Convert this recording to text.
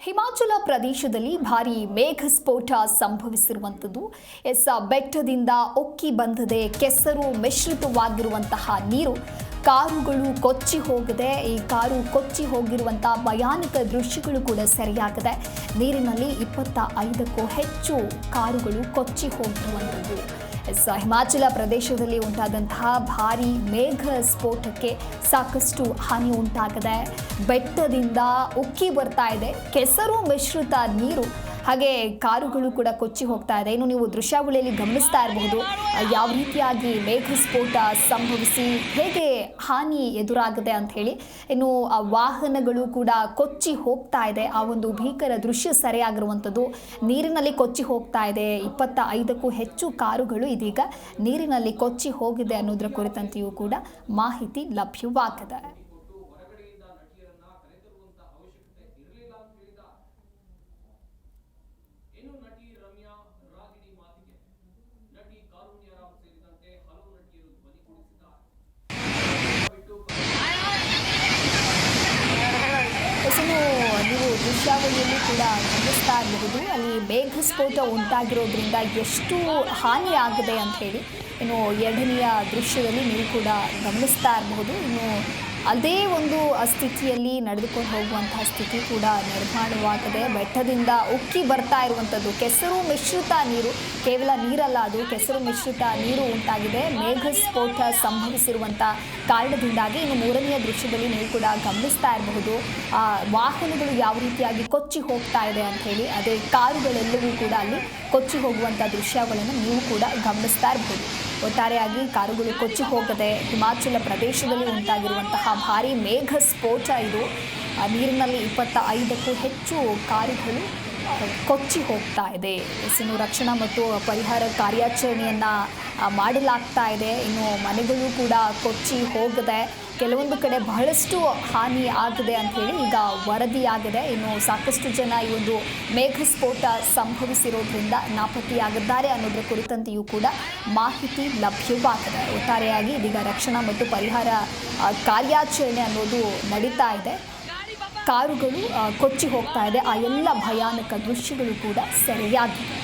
ಹಿಮಾಚಲ ಪ್ರದೇಶದಲ್ಲಿ ಭಾರಿ ಮೇಘ ಸ್ಫೋಟ ಸಂಭವಿಸಿರುವಂಥದ್ದು. ಎಸ್, ಬೆಟ್ಟದಿಂದ ಒಕ್ಕಿ ಬಂದದೆ ಕೆಸರು ಮಿಶ್ರಿತವಾಗಿರುವಂತಹ ನೀರು ಕಾರುಗಳು ಕೊಚ್ಚಿ ಹೋಗಿದೆ. ಈ ಕಾರು ಕೊಚ್ಚಿ ಹೋಗಿರುವಂಥ ಭಯಾನಕ ದೃಶ್ಯಗಳು ಕೂಡ ಸರಿಯಾಗಿದೆ. ನೀರಿನಲ್ಲಿ ಇಪ್ಪತ್ತ ಐದಕ್ಕೂ ಹೆಚ್ಚು ಕಾರುಗಳು ಕೊಚ್ಚಿ ಹೋಗಿರುವಂಥದ್ದು. ಎಸ್ ಹಿಮಾಚಲ ಪ್ರದೇಶದಲ್ಲಿ ಉಂಟಾದಂತಹ ಭಾರಿ ಮೇಘ ಸ್ಫೋಟಕ್ಕೆ ಸಾಕಷ್ಟು ಹಾನಿ ಉಂಟಾಗಿದೆ. ಬೆಟ್ಟದಿಂದ ಉಕ್ಕಿ ಬರ್ತಾ ಇದೆ. ಕೆಸರು ಮಿಶ್ರಿತ ನೀರು ಹಾಗೆ ಕಾರುಗಳು ಕೂಡ ಕೊಚ್ಚಿ ಹೋಗ್ತಾ ಇದೆ. ಇನ್ನು ನೀವು ದೃಶ್ಯಾವಳಿಯಲ್ಲಿ ಗಮನಿಸ್ತಾ ಇರಬಹುದು ಯಾವ ರೀತಿಯಾಗಿ ಮೇಘ ಸ್ಫೋಟ ಸಂಭವಿಸಿ, ಹೇಗೆ ಹಾನಿ ಎದುರಾಗಿದೆ ಅಂತ ಹೇಳಿ. ಇನ್ನು ವಾಹನಗಳು ಕೂಡ ಕೊಚ್ಚಿ ಹೋಗ್ತಾ ಇದೆ. ಆ ಒಂದು ಭೀಕರ ದೃಶ್ಯ ಸರಿಯಾಗಿರುವಂಥದ್ದು ನೀರಿನಲ್ಲಿ ಕೊಚ್ಚಿ ಹೋಗ್ತಾ ಇದೆ. ಇಪ್ಪತ್ತ ಐದಕ್ಕೂ ಹೆಚ್ಚು ಕಾರುಗಳು ಇದೀಗ ನೀರಿನಲ್ಲಿ ಕೊಚ್ಚಿ ಹೋಗಿದೆ ಅನ್ನೋದರ ಕುರಿತಂತೆಯೂ ಕೂಡ ಮಾಹಿತಿ ಲಭ್ಯವಾಗಿದೆ ಇನ್ನು ನಟಿ ರಮ್ಯಾ ರಾಗಿಣಿ ಮಾತಿಗೆ ನಟಿ ಕಾರುಣ್ಯರಾಮ್ ಸೇರಿದಂತೆ ಹಲವು ನಟಿಯರು ಧ್ವನಿ ಕೂಡಿಸಿದ್ದಾರೆ. ನೀವು ದೃಶ್ಯಾವಳಿಯಲ್ಲಿ ಕೂಡ ಗಮನಿಸ್ತಾ ಇರಬಹುದು. ಅಲ್ಲಿ ಮೇಘಸ್ಫೋಟ ಉಂಟಾಗಿರೋದ್ರಿಂದ ಎಷ್ಟು ಹಾನಿ ಆಗಿದೆ ಅಂತ ಹೇಳಿ, ಇನ್ನು ಎರಡನೆಯ ದೃಶ್ಯದಲ್ಲಿ ನೀವು ಕೂಡ ಗಮನಿಸ್ತಾ ಇರಬಹುದು. ಇನ್ನು ಅದೇ ಒಂದು ಸ್ಥಿತಿಯಲ್ಲಿ ನಡೆದುಕೊಂಡು ಹೋಗುವಂತಹ ಸ್ಥಿತಿ ಕೂಡ ನಿರ್ಮಾಣವಾಗಿದೆ. ಬೆಟ್ಟದಿಂದ ಉಕ್ಕಿ ಬರ್ತಾ ಇರುವಂಥದ್ದು ಕೆಸರು ಮಿಶ್ರಿತ ನೀರು. ಕೇವಲ ನೀರಲ್ಲ ಅದು, ಕೆಸರು ಮಿಶ್ರಿತ ನೀರು ಉಂಟಾಗಿದೆ. ಮೇಘ ಸ್ಫೋಟ ಸಂಭವಿಸಿರುವಂಥ ಕಾರಣದಿಂದಾಗಿ ಇನ್ನು ಮೂರನೆಯ ದೃಶ್ಯದಲ್ಲಿ ನೀವು ಕೂಡ ಗಮನಿಸ್ತಾ ಇರಬಹುದು. ಆ, ವಾಹನಗಳು ಯಾವ ರೀತಿಯಾಗಿ ಕೊಚ್ಚಿ ಹೋಗ್ತಾ ಇದೆ ಅಂತ ಹೇಳಿ, ಅದೇ ಕಾರುಗಳೆಲ್ಲವೂ ಕೂಡ ಅಲ್ಲಿ ಕೊಚ್ಚಿ ಹೋಗುವಂಥ ದೃಶ್ಯಗಳನ್ನು ನೀವು ಕೂಡ ಗಮನಿಸ್ತಾ ಇರಬಹುದು. ಒಟ್ಟಾರೆಯಾಗಿ ಕಾರುಗಳು ಕೊಚ್ಚಿ ಹೋಗದೆ ಹಿಮಾಚಲ ಪ್ರದೇಶದಲ್ಲಿ ಉಂಟಾಗಿರುವಂತಹ ಭಾರಿ ಮೇಘ ಸ್ಫೋಟ ಇದು ನೀರಿನಲ್ಲಿ ಇಪ್ಪತ್ತ ಐದಕ್ಕೂ ಹೆಚ್ಚು ಕಾರುಗಳು ಕೊಚ್ಚಿ ಹೋಗ್ತಾ ಇದೆ. ಇನ್ನು ರಕ್ಷಣಾ ಮತ್ತು ಪರಿಹಾರ ಕಾರ್ಯಾಚರಣೆಯನ್ನು ಮಾಡಲಾಗ್ತಾ ಇದೆ. ಇನ್ನು ಮನೆಗಳು ಕೂಡ ಕೊಚ್ಚಿ ಹೋಗದೆ. ಕೆಲವೊಂದು ಕಡೆ ಬಹಳಷ್ಟು ಹಾನಿ ಆಗಿದೆ ಅಂತ ಹೇಳಿ ಈಗ ವರದಿಯಾಗಿದೆ. ಇನ್ನು ಸಾಕಷ್ಟು ಜನ ಈ ಒಂದು ಮೇಘ ಸ್ಫೋಟ ಸಂಭವಿಸಿರೋದ್ರಿಂದ ನಾಪತ್ತೆಯಾಗಿದ್ದಾರೆ ಅನ್ನೋದ್ರ ಕುರಿತಂತೆಯೂ ಕೂಡ ಮಾಹಿತಿ ಲಭ್ಯವಾಗಿದೆ. ಒಟ್ಟಾರೆಯಾಗಿ ಇದೀಗ ರಕ್ಷಣಾ ಮತ್ತು ಪರಿಹಾರ ಕಾರ್ಯಾಚರಣೆ ಅನ್ನೋದು ನಡೀತಾ ಇದೆ. ಕಾರುಗಳು ಕೊಚ್ಚಿ ಹೋಗ್ತಾ ಇದೆ. ಆ ಎಲ್ಲ ಭಯಾನಕ ದೃಶ್ಯಗಳು ಕೂಡ ಸೆರೆಯಾಗಿವೆ